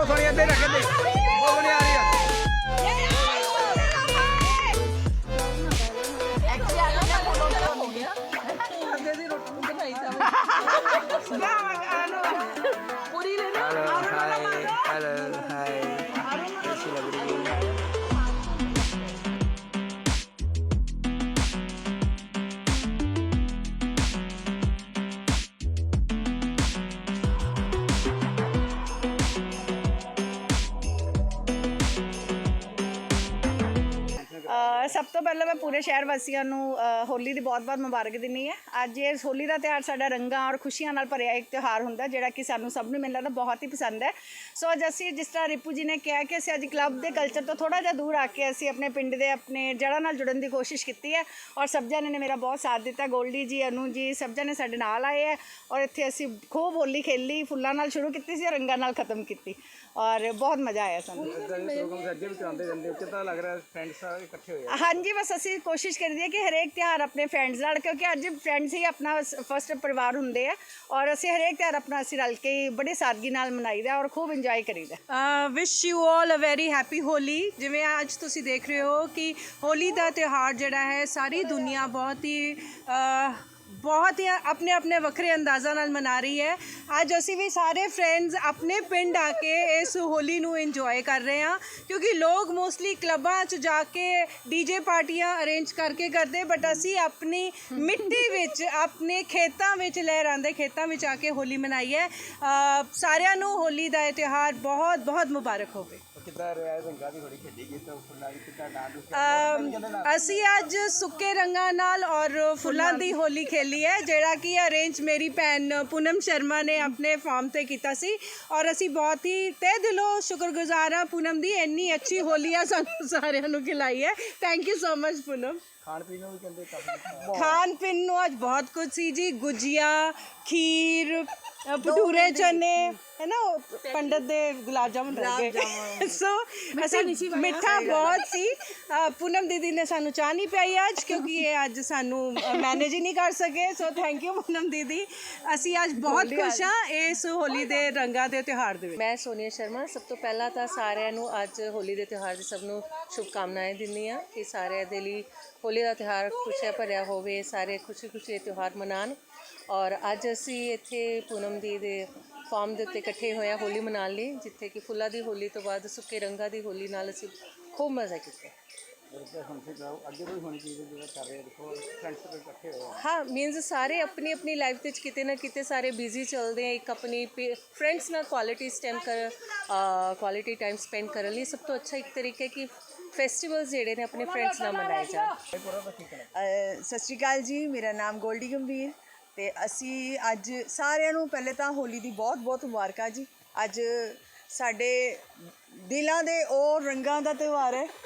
Vamos la gente. ਸਭ ਤੋਂ ਪਹਿਲਾਂ ਮੈਂ ਪੂਰੇ ਸ਼ਹਿਰ ਵਾਸੀਆਂ ਨੂੰ ਅ, ਹੋਲੀ ਦੀ ਬਹੁਤ-ਬਹੁਤ ਮੁਬਾਰਕ ਦਿੰਨੀ ਹੈ। ਅੱਜ ਇਹ ਹੋਲੀ ਦਾ ਤਿਉਹਾਰ ਸਾਡਾ ਰੰਗਾਂ ਔਰ ਖੁਸ਼ੀਆਂ ਨਾਲ ਭਰਿਆ ਇੱਕ ਤਿਉਹਾਰ ਹੁੰਦਾ ਜਿਹੜਾ ਕਿ ਸਾਨੂੰ ਸਭ ਨੂੰ ਮੈਨੂੰ ਲੱਗਦਾ ਬਹੁਤ ਹੀ ਪਸੰਦ ਹੈ। ਸੋ ਅੱਜ ਅਸੀਂ ਜਿਸ ਤਰ੍ਹਾਂ ਰਿਪੂ ਜੀ ਨੇ ਕਿਹਾ ਕਿ ਅਸੀਂ ਅੱਜ ਕਲੱਬ ਦੇ ਕਲਚਰ ਤੋਂ ਥੋੜਾ ਜਿਹਾ ਦੂਰ ਆ ਕੇ ਅਸੀਂ ਆਪਣੇ ਪਿੰਡ ਦੇ ਆਪਣੇ ਜੜ੍ਹਾਂ ਨਾਲ ਜੁੜਨ ਦੀ ਕੋਸ਼ਿਸ਼ ਕੀਤੀ ਹੈ ਔਰ ਸਭ ਜਣੇ ਨੇ ਮੇਰਾ ਬਹੁਤ ਸਾਥ ਦਿੱਤਾ। ਗੋਲਡੀ ਜੀ ਅਨੂ ਜੀ ਸਭ ਜਣੇ ਸਾਡੇ ਨਾਲ ਆਏ ਹੈ ਔਰ ਇੱਥੇ ਅਸੀਂ ਖੂਬ ਹੋਲੀ ਖੇਲੀ ਫੁੱਲਾਂ ਨਾਲ ਸ਼ੁਰੂ ਕੀਤੀ ਸੀ ਔਰ ਰੰਗਾਂ ਨਾਲ ਖਤਮ ਕੀਤੀ ਔਰ ਬਹੁਤ ਮਜ਼ਾ ਆਇਆ ਸਾਨੂੰ। ਇਦਾਂ ਦੇ ਪ੍ਰੋਗਰਾਮ ਅੱਗੇ ਵੀ ਕਰਾਉਂਦੇ ਰਹਿੰਦੇ ਹੋ ਕਿੱਦਾਂ ਲੱਗ ਰਿਹਾ? ਫਰੈਂਡਸ ਸਾਰੇ ਇਕੱਠੇ ਹੋਏ ਆ। ਹਾਂਜੀ, ਬਸ ਅਸੀਂ ਕੋਸ਼ਿਸ਼ ਕਰੀਦੀ ਹੈ ਕਿ ਹਰੇਕ ਤਿਉਹਾਰ ਆਪਣੇ ਫਰੈਂਡਸ ਨਾਲ, ਕਿਉਂਕਿ ਅੱਜ ਫਰੈਂਡਸ ਹੀ ਆਪਣਾ ਫਸਟ ਪਰਿਵਾਰ ਹੁੰਦੇ ਆ ਔਰ ਅਸੀਂ ਹਰੇਕ ਤਿਉਹਾਰ ਆਪਣਾ ਅਸੀਂ ਰਲ ਕੇ ਬੜੇ ਸਾਦਗੀ ਨਾਲ ਮਨਾਈਦਾ ਔਰ ਖੂਬ ਇੰਜੋਏ ਕਰੀਦਾ। Wish you all a very happy Holi. ਜਿਵੇਂ ਅੱਜ ਤੁਸੀਂ ਦੇਖ ਰਹੇ ਹੋ ਕਿ ਹੋਲੀ ਦਾ ਤਿਉਹਾਰ ਜਿਹੜਾ ਹੈ, ਸਾਰੀ ਦੁਨੀਆ ਬਹੁਤ ਹੀ ਬਹੁਤ ਹੀ ਆਪਣੇ ਆਪਣੇ ਵੱਖਰੇ ਅੰਦਾਜ਼ਾਂ ਨਾਲ ਮਨਾ ਰਹੀ ਹੈ। ਅੱਜ ਅਸੀਂ ਵੀ ਸਾਰੇ ਫਰੈਂਡਸ ਆਪਣੇ ਪਿੰਡ ਆ ਕੇ ਇਸ ਹੋਲੀ ਨੂੰ ਇੰਜੋਏ ਕਰ ਰਹੇ ਹਾਂ। ਕਿਉਂਕਿ ਲੋਕ ਮੋਸਟਲੀ ਕਲੱਬਾਂ 'ਚ ਜਾ ਕੇ ਡੀਜੇ ਪਾਰਟੀਆਂ ਅਰੇਂਜ ਕਰਕੇ ਕਰਦੇ ਬਟ ਅਸੀਂ ਆਪਣੀ ਮਿੱਟੀ ਵਿੱਚ, ਆਪਣੇ ਖੇਤਾਂ ਵਿੱਚ ਲਹਿਰਾਉਂਦੇ ਖੇਤਾਂ ਵਿੱਚ ਆ ਕੇ ਹੋਲੀ ਮਨਾਈ ਹੈ। ਸਾਰਿਆਂ ਨੂੰ ਹੋਲੀ ਦਾ ਇਹ ਤਿਉਹਾਰ ਬਹੁਤ ਬਹੁਤ ਮੁਬਾਰਕ ਹੋਵੇ। ਕਿੱਦਾਂ ਰਿਹਾ ਇਹ ਰੰਗਾਂ ਦੀ ਹੋਲੀ ਖੇਡੀ ਗਈ ਤਾਂ ਫੁੱਲਾਂ ਦੀ ਕਿੱਦਾਂ ਡਾਂਸ ਅਮ, ਅਸੀਂ ਅੱਜ ਸੁੱਕੇ ਰੰਗਾਂ ਨਾਲ ਔਰ ਫੁੱਲਾਂ ਦੀ ਹੋਲੀ ਖੇਲੀ ਹੈ ਜਿਹੜਾ ਕਿ ਅਰੇਂਜ ਮੇਰੀ ਭੈਣ ਪੂਨਮ ਸ਼ਰਮਾ ਨੇ ਆਪਣੇ ਫਾਰਮ ਤੇ ਕੀਤਾ ਸੀ। ਔਰ ਅਸੀਂ ਬਹੁਤ ਹੀ ਤਹਿ ਦਿਲੋਂ ਸ਼ੁਕਰਗੁਜ਼ਾਰ ਹਾਂ ਪੂਨਮ ਦੀ ਇੰਨੀ ਅੱਛੀ ਹੋਲੀ ਆ ਸਾਨੂੰ ਸਾਰਿਆਂ ਨੂੰ ਖਿਲਾਈ ਹੈ। Thank you so much Poonam. ਖਾਣ ਪੀਣ ਨੂੰ ਵੀ ਕਹਿੰਦੇ ਕਾਫੀ ਖਾਣ ਪੀਣ ਨੂੰ ਅੱਜ ਬਹੁਤ ਕੁਝ ਸੀ ਜੀ ਗੁਜੀਆ ਖੀਰ ਅ, ਭਟੂਰੇ ਚਨੇ ਹੈ ਨਾ ਉਹ ਪੰਡਤ ਦੇ ਗੁਲਾਬ ਜਾਮੁਨ ਰਹਿ ਗਏ। ਸੋ ਅਸੀਂ ਮਿੱਠਾ ਬਹੁਤ ਸੀ। ਅ, ਪੂਨਮ ਦੀਦੀ ਨੇ ਸਾਨੂੰ ਚਾਹ ਨਹੀਂ ਪਿਆਈ ਅੱਜ ਕਿਉਂਕਿ ਇਹ ਅੱਜ ਸਾਨੂੰ ਮੈਨੇਜ ਹੀ ਨਹੀਂ ਕਰ ਸਕੇ। ਸੋ ਥੈਂਕ ਯੂ ਪੂਨਮ ਦੀਦੀ। ਅਸੀਂ ਅੱਜ ਬਹੁਤ ਖੁਸ਼ ਹਾਂ ਇਸ ਹੋਲੀ ਦੇ ਰੰਗਾਂ ਦੇ ਤਿਉਹਾਰ ਦੇ ਵਿੱਚ। ਮੈਂ ਸੋਨੀਆ ਸ਼ਰਮਾ ਸਭ ਤੋਂ ਪਹਿਲਾਂ ਤਾਂ ਸਾਰਿਆਂ ਨੂੰ ਅੱਜ ਹੋਲੀ ਦੇ ਤਿਉਹਾਰ ਦੀ ਸਭ ਨੂੰ ਸ਼ੁਭਕਾਮਨਾਵਾਂ ਦਿੰਦੀ ਹਾਂ ਕਿ ਸਾਰਿਆਂ ਦੇ ਲਈ ਹੋਲੀ ਦਾ ਤਿਉਹਾਰ ਖੁਸ਼ੀਆਂ ਭਰਿਆ ਹੋਵੇ ਸਾਰੇ ਖੁਸ਼ੀ ਖੁਸ਼ੀ ਇਹ ਤਿਉਹਾਰ ਮਨਾਉਣ ਔਰ ਅੱਜ ਅਸੀਂ ਇੱਥੇ ਪੂਨਮ ਦੀ ਦੇ ਫਾਰਮ ਦੇ ਉੱਤੇ ਇਕੱਠੇ ਹੋਏ ਹਾਂ ਹੋਲੀ ਮਨਾਉਣ ਲਈ ਜਿੱਥੇ ਕਿ ਫੁੱਲਾਂ ਦੀ ਹੋਲੀ ਤੋਂ ਬਾਅਦ ਸੁੱਕੇ ਰੰਗਾਂ ਦੀ ਹੋਲੀ ਨਾਲ ਅਸੀਂ ਖੂਬ ਮਜ਼ਾ ਕੀਤਾ। ਹਾਂ ਮੀਨਸ ਸਾਰੇ ਆਪਣੀ ਆਪਣੀ ਲਾਈਫ ਵਿੱਚ ਕਿਤੇ ਨਾ ਕਿਤੇ ਸਾਰੇ ਬਿਜ਼ੀ ਚੱਲਦੇ ਆ ਇੱਕ ਆਪਣੀ ਫਰੈਂਡਸ ਨਾਲ ਕੁਆਲਿਟੀ ਸਟੈਂਡ ਕਰ ਕੁਆਲਿਟੀ ਟਾਈਮ ਸਪੈਂਡ ਕਰਨ ਲਈ ਸਭ ਤੋਂ ਅੱਛਾ ਇੱਕ ਤਰੀਕਾ ਹੈ ਕਿ ਫੈਸਟੀਵਲਸ ਜਿਹੜੇ ਨੇ ਆਪਣੇ ਫਰੈਂਡਸ ਨਾਲ ਮਨਾਏ ਜਾਣ। ਸਤਿ ਸ਼੍ਰੀ ਅਕਾਲ ਜੀ ਮੇਰਾ ਨਾਮ ਗੋਲਡੀ ਗੰਭੀਰ ਤੇ ਅਸੀਂ ਅੱਜ ਸਾਰਿਆਂ ਨੂੰ ਪਹਿਲੇ ਤਾਂ ਹੋਲੀ ਦੀ ਬਹੁਤ-ਬਹੁਤ ਮੁਬਾਰਕਾਂ ਜੀ। ਅੱਜ ਸਾਡੇ ਦਿਲਾਂ ਦੇ ਉਹ ਰੰਗਾਂ ਦਾ ਤਿਉਹਾਰ ਹੈ।